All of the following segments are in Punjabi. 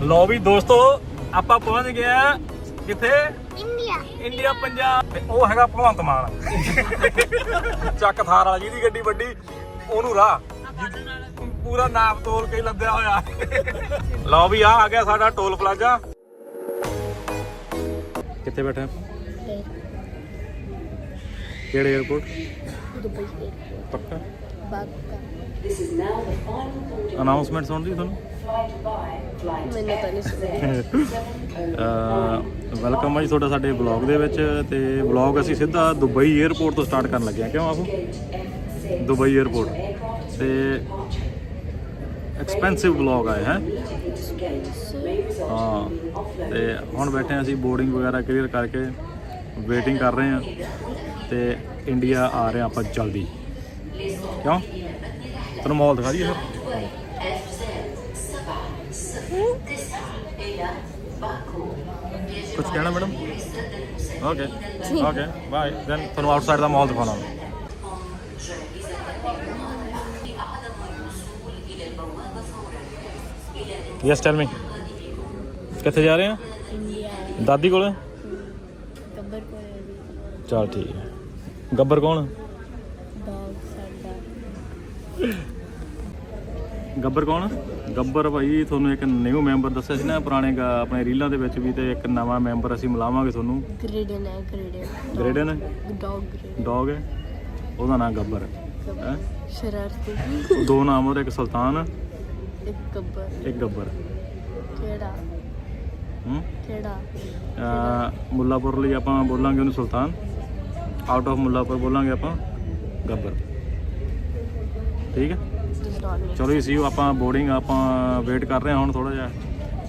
ਲਓ ਵੀ ਦੋਸਤੋ ਆਪਾਂ ਪਹੁੰਚ ਗਏ ਆ ਕਿੱਥੇ? ਇੰਡੀਆ। ਇੰਡੀਆ ਪੰਜਾਬ। ਤੇ ਉਹ ਹੈਗਾ ਭਗਵੰਤ ਮਾਨ। ਚੱਕ ਥਾਰ ਵਾਲਾ ਜਿਹਦੀ ਗੱਡੀ ਵੱਡੀ ਉਹਨੂੰ ਰਾਹ। ਪੂਰਾ ਨਾਪ ਤੋਲ ਕੇ ਲੱਦਿਆ ਹੋਇਆ। ਲਓ ਵੀ ਆ ਆ ਗਿਆ ਸਾਡਾ ਟੋਲ ਪਲਾਜ਼ਾ। ਕਿੱਥੇ ਬੈਠੇ? ਕਿਹੜੇ 에어ਪੋਰਟ ਦੁਬਈ ਪੱਕਾ? ਅਨਾਉਂਸਮੈਂਟ ਸੁਣਦੀ ਤੁਹਾਨੂੰ? ਮੈਨੂੰ ਤਾਂ ਨਹੀਂ ਵੈਲਕਮ ਆ ਜੀ ਤੁਹਾਡਾ ਸਾਡੇ ਬਲੌਗ ਦੇ ਵਿੱਚ ਤੇ ਬਲੌਗ ਅਸੀਂ ਸਿੱਧਾ ਦੁਬਈ 에ਅਰਪੋਰਟ ਤੋਂ ਸਟਾਰਟ ਕਰਨ ਲੱਗੇ ਆ ਕਿਉਂ ਆਪੋ ਦੁਬਈ 에ਅਰਪੋਰਟ ਤੇ ਐਕਸਪੈਂਸਿਵ ਵਲੌਗ ਆਏ ਹੈ? ਹਾਂ। ਤੇ ਹੁਣ ਬੈਠੇ ਆ ਅਸੀਂ ਬੋਰਡਿੰਗ ਵਗੈਰਾ ਕਲੀਅਰ ਕਰਕੇ ਵੇਟਿੰਗ ਕਰ ਰਹੇ ਆ ਤੇ ਇੰਡੀਆ ਆ ਰਹੇ ਆ ਆਪਾਂ ਜਲਦੀ। ਕਿਉਂ? ਤੁਹਾਨੂੰ ਮਾਲ ਦਿਖਾ ਦਈਏ ਫਿਰ। ਕੁਝ ਕਹਿਣਾ madam? Okay okay bye then ਤੁਹਾਨੂੰ ਆਊਟਸਾਈਡ ਦਾ ਮਾਲ ਦਿਖਾਉਣਾ ਯੈਸ ਟੈਲ ਮੀ ਕਿੱਥੇ ਜਾ ਰਹੇ ਆ? ਦਾਦੀ ਕੋਲ? ਗੱਬਰ ਕੋਲ ਚਲ ਠੀਕ ਹੈ। ਗੱਬਰ ਕੌਣ? ਗੱਬਰ ਕੌਣ? ਗੱਬਰ ਭਾਈ ਤੁਹਾਨੂੰ ਇੱਕ ਨਿਊ ਮੈਂਬਰ ਦੱਸਿਆ ਸੀ ਨਾ ਪੁਰਾਣੇ ਗਾ- ਆਪਣੇ ਰੀਲਾਂ ਦੇ ਵਿੱਚ ਵੀ ਤੇ ਇੱਕ ਨਵਾਂ ਮੈਂਬਰ ਅਸੀਂ ਮਿਲਾਵਾਂਗੇ ਤੁਹਾਨੂੰ। ਗ੍ਰੇਡਨ ਹੈ ਗ੍ਰੇਡਨ ਗ੍ਰੇਡਨ ਡੌਗ ਗ੍ਰੇਡਨ ਡੌਗ ਹੈ? ਉਹਦਾ ਨਾਮ ਗੱਬਰ ਹੈ। ਸ਼ਰਾਰਤੀ। ਦੋ ਨਾਮ ਉਹਦੇ ਇੱਕ ਸੁਲਤਾਨ ਇੱਕ ਗੱਬਰ। ਇੱਕ ਗੱਬਰ ਕਿਹੜਾ? ਹੂੰ? ਕਿਹੜਾ? ਅਹ ਮੁੱਲਾਪੁਰ ਲਈ ਆਪਾਂ ਬੋਲਾਂਗੇ ਉਹਨੂੰ ਸੁਲਤਾਨ। ਆਊਟ ਆਫ ਮੁੱਲਾਪੁਰ ਬੋਲਾਂਗੇ ਆਪਾਂ ਗੱਬਰ। ਠੀਕ ਹੈ? ਚਲੋ ਜੀ ਸੀ ਆਪਾਂ ਬੋਰਡਿੰਗ ਆਪਾਂ ਵੇਟ ਕਰ ਰਹੇ ਹਾਂ ਹੁਣ ਥੋੜਾ ਜਿਹਾ।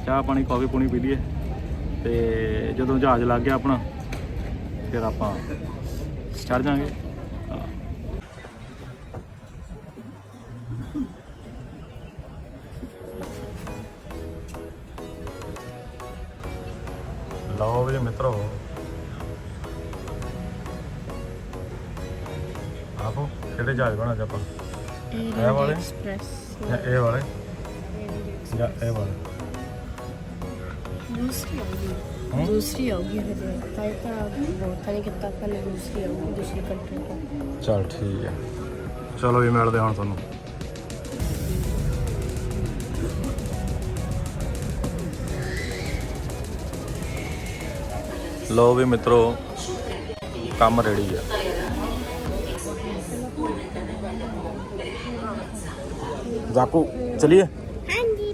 ਚਾਹ ਪਾਣੀ ਕਾਫੀ ਪੂਣੀ ਪੀ ਲਈਏ। ਤੇ ਜਦੋਂ ਜਹਾਜ਼ ਲੱਗ ਗਿਆ ਆਪਣਾ, ਫਿਰ ਆਪਾਂ ਚੜ ਜਾਾਂਗੇ ਲਓ ਵੀ ਮਿੱਤਰੋ। ਆਪੋ ਕਿਹੜੇ ਜਹਾਜ਼ ਬਣਾ ਆਪਾਂ? ਇਹ ਵਾਲੇ? ਐਕਸਪ੍ਰੈਸ ਜਾਂ ਇਹ ਵਾਲੇ? ਜਾਂ ਇਹ ਵਾਲੇ? ਦੂਸਰੀ ਆਉਗੀ? ਦੂਸਰੀ ਆਉਗੀ ਹਜੇ। ਤਾਂ ਤਾਂ ਬਹੁਤ ਨਹੀਂ ਕਿਤਾ ਪਹਿਲੇ ਦੂਸਰੀ ਆਉਗੀ ਦੂਸਰੀ ਕੰਟਰੀ ਤੋਂ। ਚਲ ਠੀਕ ਹੈ। ਚਲੋ ਵੀ ਮਿਲਦੇ ਹਾਂ ਤੁਹਾਨੂੰ। ਲੋ ਵੀ ਮਿੱਤਰੋ ਕੰਮ ਰੈਡੀ ਆ। ਜਾਕੂ ਚਲਿਏ ਹਾਂਜੀ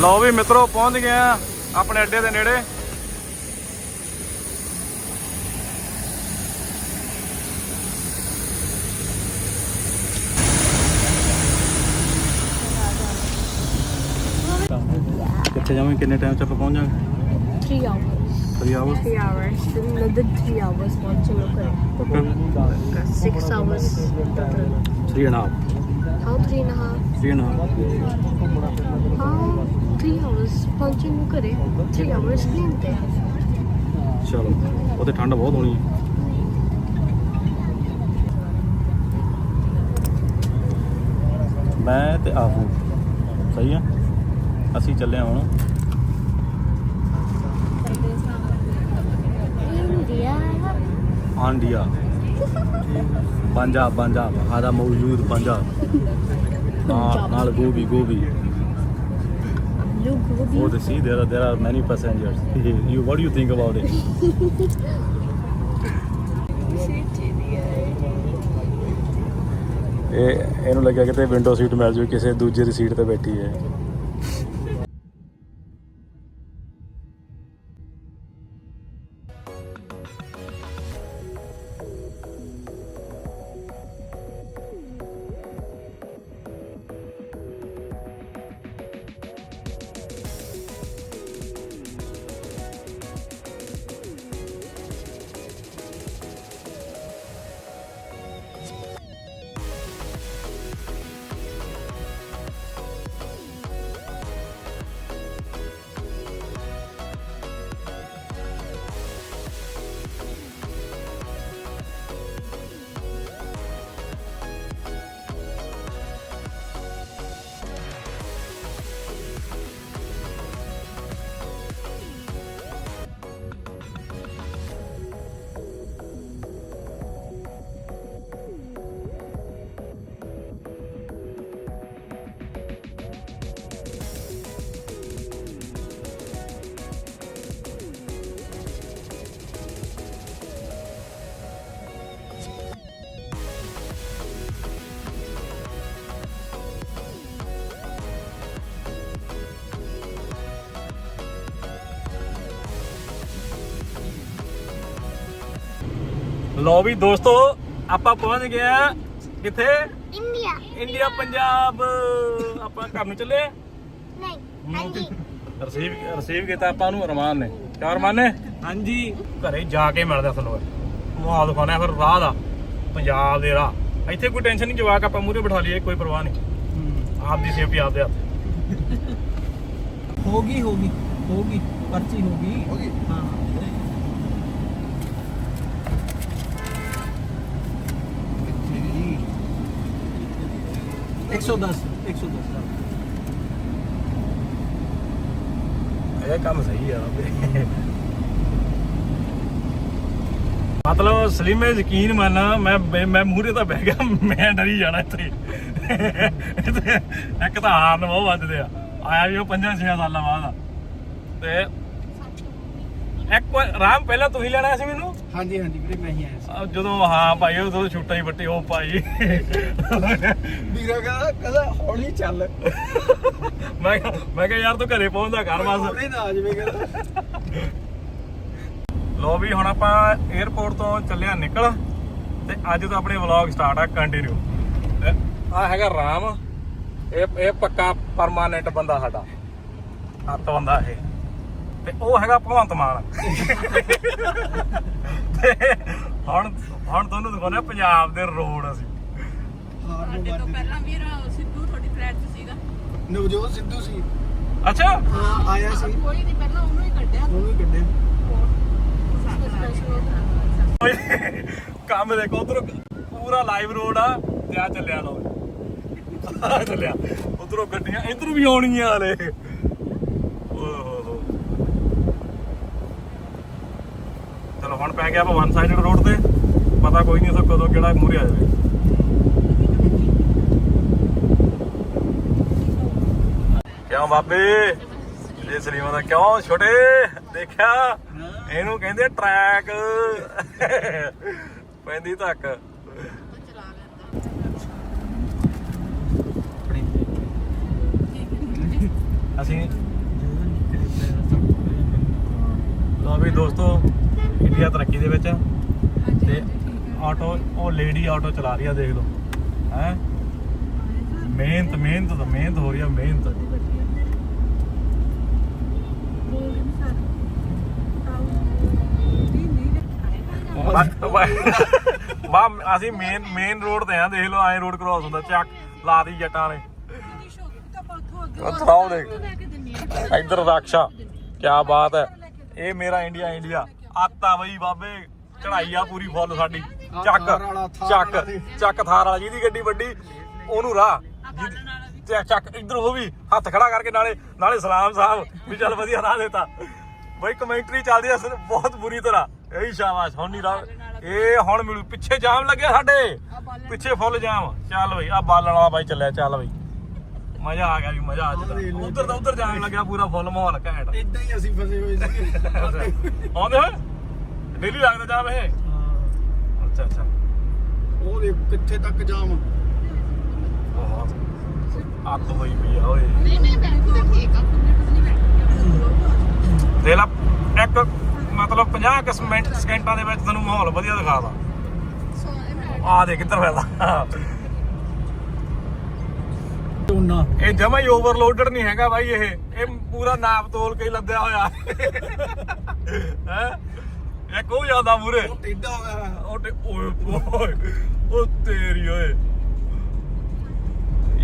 ਲਓ ਵੀ ਮਿੱਤਰੋ ਪਹੁੰਚ ਗਏ ਆ ਆਪਣੇ ਅੱਡੇ ਦੇ ਨੇੜੇ। ਕਿੱਥੇ ਜਾਵਾਂਗੇ? ਕਿੰਨੇ ਟਾਈਮ ਚ ਆਪਾਂ ਪਹੁੰਚ ਜਾਵਾਂਗੇ? 3 hours 3 hour 3 hours then another 3 hours ਪਹੁੰਚਣ ਨੂੰ ਕਰੇ 6 hours 3 and half how 3 and a half? 3 and half how 3 hours ਪਹੁੰਚਣ ਨੂੰ ਕਰੇ 3 hours plane ਤੇ। ਚਲੋ ਉੱਥੇ ਠੰਡ ਬਹੁਤ ਹੋਣੀ ਹੈ। ਮੈਂ ਤੇ ਆਹੂ ਸਹੀ ਆ। ਅਸੀਂ ਚੱਲੇ ਹਾਂ ਹੁਣ। ਇੰਡੀਆ। ਆਂਡੀਆ। ਪੰਜਾਬ ਪੰਜਾਬ ਆਦਾ ਮੌਜੂਦ ਪੰਜਾਬ। ਨਾਲ ਨਾਲ ਗੋਬੀ ਗੋਬੀ look Oh, the sea. There are there are many passengers. you what do you think about it? ਇਹ ਇਹਨੂੰ ਲੱਗਿਆ ਕਿਤੇ ਵਿੰਡੋ ਸੀਟ ਮਿਲ ਜੂ ਕਿਸੇ ਦੂਜੇ ਦੀ ਸੀਟ ਤੇ ਬੈਠੀ ਹੈ ਲੋ ਵੀ ਦੋਸਤੋ ਆਪਾਂ ਪਹੁੰਚ ਗਏ ਆ ਕਿੱਥੇ? India India Punjab. ਆਪਾਂ ਘਰ ਨੂੰ ਚੱਲੇ ਨਹੀਂ ਹਾਂਜੀ। ਰਿਸੀਵ ਰਿਸੀਵ ਕੀਤਾ ਆਪਾਂ ਨੂੰ ਅਰਮਾਨ ਨੇ। ਕਿਆ ਅਰਮਾਨ ਨੇ? ਹਾਂਜੀ ਘਰੇ ਜਾ ਕੇ ਮਿਲਦਾ ਸਾਨੂੰ। ਮਾਹੌਲ ਦਿਖਾਉਣਾ ਫਿਰ ਰਾਹ ਦਾ ਪੰਜਾਬ ਦੇ ਰਾਹ। ਇੱਥੇ ਕੋਈ ਟੈਨਸ਼ਨ ਨਹੀਂ ਜਵਾਕ ਆਪਾਂ ਮੂਹਰੇ ਬਿਠਾ ਲਈਏ ਕੋਈ ਪਰਵਾਹ ਨਹੀਂ। ਆਪ ਦੀ ਸੇਫਟੀ ਆਪ ਦੇ ਹੱਥ। ਹੋਗੀ ਹੋਗੀ ਹੋਗੀ ਪਰਚੀ ਹੋਗੀ। ਹਾਂ। ਇਹ ਕੰਮ ਸਹੀ ਆ ਮਤਲਬ ਸਲੀਮੇ ਯਕੀਨ ਮੰਨਾ ਮੈਂ ਮੈਂ- ਮੈਂ ਤਾਂ ਬਹਿ ਗਿਆ ਮੈਂ ਡਰੀ ਜਾਣਾ ਇੱਥੇ। ਇੱਕ ਤਾਂ ਹਾਰਨ ਬਹੁਤ ਵੱਜਦੇ ਆ। ਆਇਆ ਵੀ ਉਹ 5-6 ਸਾਲਾਂ ਬਾਅਦ ਆ। ਤੇ ਇੱਕ ਵਾਰ ਰਾਮ ਪਹਿਲਾਂ ਤੁਸੀਂ ਲੈਣਾ ਸੀ ਮੈਨੂੰ? ਹਾਂਜੀ ਹਾਂਜੀ ਵੀਰੇ ਮੈਂ ਹੀ ਆਇਆ ਸੀ। ਜਦੋਂ ਹਾਂ ਭਾਈ ਉਹ ਛੁੱਟਾ ਹੀ ਬੱਟੇ ਉਹ ਭਾਈ ਕਹਿੰਦਾ ਕਹਿੰਦਾ ਹੌਲੀ ਚੱਲ। ਮੈਂ ਕਿਹਾ- ਮੈਂ ਕਿਹਾ ਯਾਰ ਤੂੰ ਘਰੇ ਪਹੁੰਚਦਾ ਘਰ ਬਸ। ਉਹਨੇ ਨਾ ਆ ਜਾਵੇ ਕਹਿੰਦਾ। ਲੋ ਵੀ ਹੁਣ ਆਪਾਂ 에어ਪੋਰਟ ਤੋਂ ਚੱਲਿਆ ਨਿਕਲ ਤੇ ਅੱਜ ਤੋਂ ਆਪਣੇ ਵਲੌਗ ਸਟਾਰਟ ਆ ਕੰਟੀਨਿਊ ਆ ਹੈਗਾ ਰਾਮ। ਇਹ ਇਹ ਪੱਕਾ ਪਰਮਾਨੈਂਟ ਬੰਦਾ ਸਾਡਾ। ਹੱਥ ਬੰਦਾ ਇਹ। ਤੇ ਉਹ ਹੈਗਾ ਭਗਵੰਤ ਮਾਨ। ਤੇ ਹੁਣ ਹੁਣ ਤੁਹਾਨੂੰ ਦਿਖਾਉਣਾ ਪੰਜਾਬ ਦੇ ਰੋਡ ਅਸੀਂ। ਹਾਰ ਨੂੰ ਸਾਡੇ ਤੋਂ ਮਾਰ ਪਹਿਲਾਂ ਵੀਰ ਸਿੱਧੂ ਤੁਹਾਡੀ ਫਲੈਟ 'ਚ ਸੀਗਾ। ਨਵਜੋਤ ਸਿੱਧੂ ਸੀ। ਅੱਛਾ? ਹਾਂ ਆਇਆ ਸੀ। ਕੋਈ ਨਹੀਂ ਪਹਿਲਾਂ ਉਹਨੂੰ ਹੀ ਕੱਢਿਆ। ਉਹਨੂੰ ਹੀ ਕੱਢਿਆ। ਕੰਮ ਦੇਖੋ ਉਧਰ ਪੂਰਾ ਲਾਈਵ ਰੋਡ ਆ। ਤੇ ਆ ਚੱਲਿਆ ਲੋ ਆ ਚੱਲਿਆ। ਉਧਰੋਂ ਗੱਡੀਆਂ ਇਧਰ ਵੀ ਆਉਣਗੀਆਂ ਹਲੇ। ਓਹ ਹੋ ਹੋ ਚਲੋ ਹੁਣ ਪੈ ਗਿਆ ਆਪਾਂ ਵਨ ਸਾਈਡਡ ਰੋਡ ਤੇ। ਪਤਾ ਕੋਈ ਨਹੀਂ ਸੋ ਕਦੋਂ ਕਿਹੜਾ ਮੂਰੇ ਆ ਜਾਵੇ। ਕਿਉਂ ਬਾਬੇ? ਜੇ ਸਲੀਮਾ ਦਾ ਕਿਉਂ ਛੋਟੇ? ਦੇਖਿਆ? ਇਹਨੂੰ ਕਹਿੰਦੇ ਟਰੈਕ ਪੈਂਦੀ ਤੱਕ ਅਸੀਂ ਲੋ ਵੀ ਦੋਸਤੋ, ਇੰਡੀਆ ਤਰੱਕੀ ਦੇ ਵਿੱਚ। ਤੇ ਆਟੋ, ਉਹ ਲੇਡੀ ਆਟੋ ਚਲਾ ਰਹੀ ਆ ਦੇਖ ਲਓ। ਹੈ? ਮਿਹਨਤ ਮਿਹਨਤ ਤਾਂ ਮਿਹਨਤ ਹੋ ਰਹੀ ਆ, ਮਿਹਨਤ। ਬਾ ਅਸੀਂ ਮੇਨ ਮੇਨ ਰੋਡ ਤੇ ਆ ਦੇਖ ਲਓ ਐ ਰੋਡ ਕ੍ਰਾਸ ਹੁੰਦਾ ਚੱਕ ਲਾ ਦੀ ਜੱਟਾਂ ਨੇ। ਉੱਥੇ ਆਓ ਦੇਖ। ਇੱਧਰ ਰਕਸ਼ਾ ਕੀ ਬਾਤ ਹੈ। ਇਹ ਮੇਰਾ ਇੰਡੀਆ ਇੰਡੀਆ ਆਤਾ ਬਈ ਬਾਬੇ ਚੜਾਈ ਆ ਪੂਰੀ ਫੁੱਲ ਸਾਡੀ। ਚੱਕ ਚੱਕ। ਚੱਕ ਥਾਰ ਵਾਲਾ ਜਿਹਦੀ ਗੱਡੀ ਵੱਡੀ ਉਹਨੂੰ ਰਾਹ। ਚੱਕ ਇੱਧਰ ਉਹ ਵੀ ਹੱਥ ਖੜਾ ਕਰਕੇ ਨਾਲੇ ਨਾਲੇ ਸਲਾਮ ਸਾਹਿਬ ਵੀ ਚੱਲ ਵਧੀਆ ਰਾਹ ਦੇਤਾ। ਬਈ ਕਮੈਂਟਰੀ ਚੱਲਦੀ ਆ ਬਹੁਤ ਬੁਰੀ ਤਰ੍ਹਾਂ। ਇਹੀ ਸ਼ਾਬਾਸ਼ ਹੁਣ ਨਹੀਂ ਰਾਹ ਇਹ ਹੁਣ ਮਿਲੂ। ਪਿੱਛੇ ਜਾਮ ਲੱਗਿਆ ਸਾਡੇ। ਪਿੱਛੇ ਫੁੱਲ ਜਾਮ। ਚੱਲ ਬਈ ਆ ਬਾਲਣ ਵਾਲਾ ਬਾਈ ਚੱਲਿਆ ਚੱਲ ਬਈ। ਮਜ਼ਾ ਆ ਗਿਆ ਵੀ ਮਜ਼ਾ ਆ ਗਿਆ ਉਧਰ ਦਾ ਉਧਰ ਜਾਮ ਲੱਗਿਆ ਪੂਰਾ ਫੁੱਲ ਮਾਹੌਲ ਘੈਂਟ। ਇਦਾਂ ਹੀ ਅਸੀਂ ਫਸੇ ਹੋਏ ਸੀ ਆਉਂਦੇ ਹੋਏ? ਡੇਲੀ ਲੱਗਦਾ ਜਾਮ ਇਹ? ਹਾਂ। ਅੱਛਾ ਅੱਛਾ। ਉਹ ਦੇਖ ਕਿੱਥੇ ਤੱਕ ਜਾਮ? ਅੱਤ ਹੋਈ ਪਈ ਆ ਓਏ। ਨਹੀਂ ਨਹੀਂ ਬੈਠੀ ਤਾਂ ਠੀਕ ਆ ਦੇ ਲਾ ਇੱਕ ਮਤਲਬ 50 ਕੁ ਮਿੰਟ ਸਕਿੰਟਾਂ ਦੇ ਵਿੱਚ ਤੈਨੂੰ ਮਾਹੌਲ ਵਧੀਆ ਦਿਖਾਦਾ ਆ ਦੇ ਕਿੱਧਰ ਫੈਲਦਾ ਟੋਨਾ ਇਹ ਜਮਾ ਹੀ ਓਵਰਲੋਡਡ ਨਹੀਂ ਹੈਗਾ ਬਾਈ ਇਹ। ਇਹ ਪੂਰਾ ਨਾਪ ਤੋਲ ਕੇ ਲੱਦਿਆ ਹੋਇਆ। ਹੈ? ਇਹ ਕੋਈ ਜਾਂਦਾ ਮੂਰੇ ਟੇਡਾ ਹੋਇਆ ਉਹ ਤੇ ਓਏ ਓਏ ਉਹ ਤੇਰੀ ਓਏ।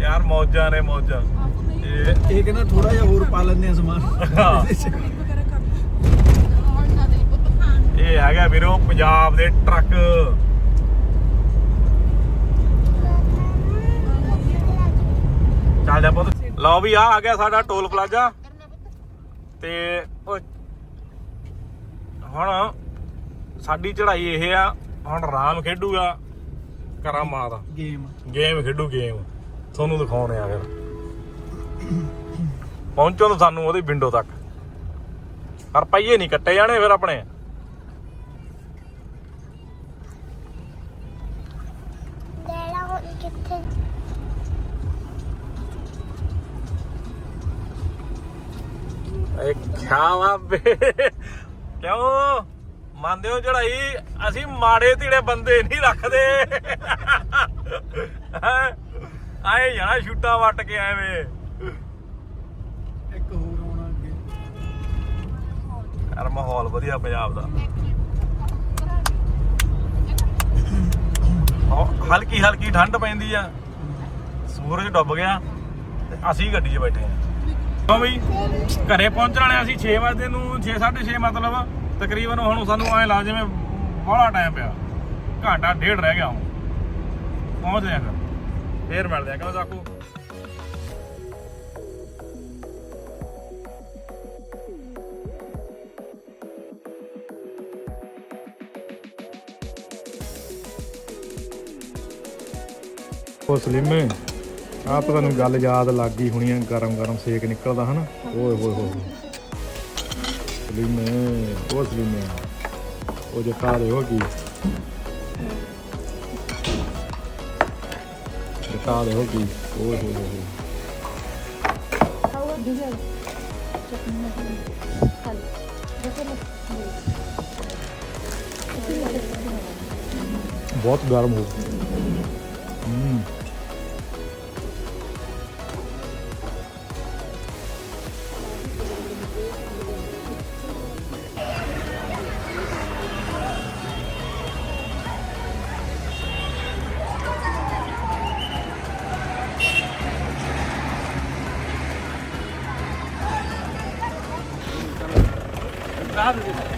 ਯਾਰ ਮੌਜਾਂ ਨੇ ਮੌਜਾਂ। ਇਹ ਇਹ ਕਹਿੰਦਾ ਥੋੜਾ ਜਿਹਾ ਹੋਰ ਪਾ ਲੈਂਦੇ ਆ ਸਮਾਨ ਹਾਂ। ਵਗੈਰਾ ਕਰ ਆਉਣ ਨਾ ਦੇ ਪੁੱਤ ਖਾਣ ਇਹ ਹੈਗਾ ਵੀਰੋ ਪੰਜਾਬ ਦੇ ਟਰੱਕ। ਚੱਲ ਜਾ ਪੁੱਤ। ਲਓ ਵੀ ਆ ਆ ਗਿਆ ਸਾਡਾ ਟੋਲ ਪਲਾਜ਼ਾ। ਤੇ ਹੁਣ ਸਾਡੀ ਚੜ੍ਹਾਈ ਇਹ ਆ ਹੁਣ ਰਾਮ ਖੇਡੂਗਾ ਕਰਾਮਾ ਦਾ। ਗੇਮ ਗੇਮ ਖੇਡੂ ਗੇਮ ਤੁਹਾਨੂੰ ਦਿਖਾਉਣੇ ਆ ਫਿਰ। ਪਹੁੰਚੋ ਤਾਂ ਸਾਨੂੰ ਉਹਦੀ ਵਿੰਡੋ ਤੱਕ। ਪਰ ਪਈਏ ਨਹੀਂ ਕੱਟੇ ਜਾਣੇ ਫਿਰ ਆਪਣੇ। ਇਹ ਖਾਵਾ ਬੇ? ਕਿਉਂ? ਮੰਨਦੇ ਹੋ ਚੜਾਈ ਅਸੀਂ ਮਾੜੇ ਧੀੜੇ ਬੰਦੇ ਨਹੀਂ ਰੱਖਦੇ? ਆਏ ਜਾਣਾ ਛੁੱਟਾ ਵੱਟ ਕੇ ਆਏ ਵੇ ਇੱਕ ਹੋਰ ਆਉਣਾ ਅੱਗੇ। ਯਾਰ ਮਾਹੌਲ ਵਧੀਆ ਪੰਜਾਬ ਦਾ। ਹਲਕੀ ਹਲਕੀ ਠੰਡ ਪੈਂਦੀ ਆ। ਸੂਰਜ ਡੁੱਬ ਗਿਆ ਤੇ ਅਸੀਂ ਗੱਡੀ 'ਚ ਬੈਠੇ ਆ। ਕਿਉਂ ਬਈ, ਘਰੇ ਪਹੁੰਚਣ ਵਾਲੇ ਅਸੀਂ 6 ਵਜੇ ਨੂੰ 6 6:30 ਮਤਲਬ, ਤਕਰੀਬਨ ਹੁਣ ਸਾਨੂੰ ਐ ਲਾ ਜਿਵੇਂ ਬੜਾ ਟਾਈਮ ਪਿਆ। ਘੰਟਾ ਡੇਢ ਰਹਿ ਗਿਆ ਹੁਣ। ਪਹੁੰਚਦੇ ਆ ਫਿਰ। ਫੇਰ ਮਿਲਦੇ ਆ। ਕਿਉਂ ਜਾਕੂ ਉਹ ਸਲਿਮੇ ਆ ਪਤਾ ਨੂੰ ਗੱਲ ਯਾਦ ਲੱਗ ਗਈ ਹੋਣੀ ਆ, ਗਰਮ ਗਰਮ ਸੇਕ ਨਿਕਲਦਾ ਹਨਾ? ਓਏ ਹੋਏ ਹੋਏ ਸਲਿਮੇ ਉਹ ਸਲਿਮੇ ਉਹ ਜੇ ਕਾ ਦੇ ਹੋ ਗਈ ਦਿਖਾ ਦੇ ਹੋ ਗਈ ਓਏ ਹੋਏ ਹੋਏ ਆਓ ਦੀਜਾ ਚਟਨੀ ਖਾਲੀ ਦੇਖੋ ਬਹੁਤ ਗਰਮ ਹੋ ਹੂੰ। ਇਹ ਤਾਂ